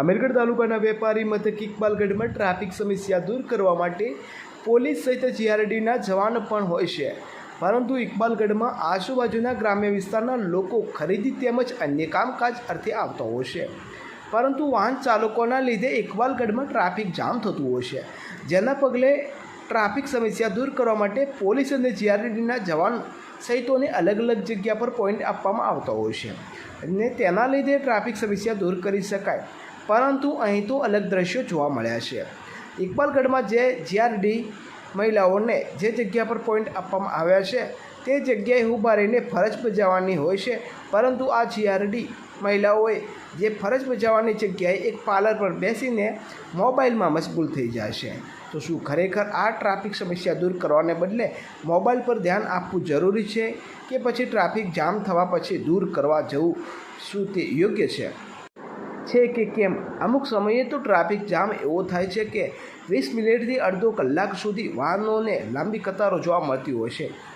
અમીરગઢ તાલુકાના વેપારી મથક ઇકબાલગઢમાં ટ્રાફિક સમસ્યા દૂર કરવા માટે પોલીસ સહિત જીઆરડીના જવાન પણ હોય છે. પરંતુ ઇકબાલગઢમાં આજુબાજુના ગ્રામ્ય વિસ્તારના લોકો ખરીદી તેમજ અન્ય કામકાજ અર્થે આવતા હોય છે. પરંતુ વાહન ચાલકોના લીધે ઇકબાલગઢમાં ટ્રાફિક જામ થતું હોય છે. જેના પગલે ટ્રાફિક સમસ્યા દૂર કરવા માટે પોલીસ અને જીઆરડીના જવાન સહિતોને અલગ અલગ જગ્યા પર પોઈન્ટ આપવામાં આવતા હોય છે. અને તેના લીધે ટ્રાફિક સમસ્યા દૂર કરી શકાય. પરંતુ અહીં તો અલગ દ્રશ્યો જોવા મળ્યા છે. ઇકબાલગઢમાં જે જીઆરડી મહિલાઓને જે જગ્યા પર પોઈન્ટ આપવામાં આવ્યા છે, તે જગ્યાએ ઊભા રહીને ફરજ બજાવવાની હોય છે, પરંતુ આ જીઆરડી મહિલાઓએ જે ફરજ બજાવવાની જગ્યાએ એક પાર્લર પર બેસીને મોબાઈલમાં મશગુલ થઈ જાય છે. તો શું ખરેખર આ ટ્રાફિક સમસ્યા દૂર કરવાને બદલે મોબાઈલ પર ધ્યાન આપવું જરૂરી છે કે પછી ટ્રાફિક જામ થવા પછી દૂર કરવા જવું શું તે યોગ્ય છે? છે કે કેમ? અમુક સમયે તો ટ્રાફિક જામ એવો થાય છે કે વીસ મિનિટથી અડધો કલાક સુધી વાહનોને લાંબી કતારો જોવા મળતી હોય છે.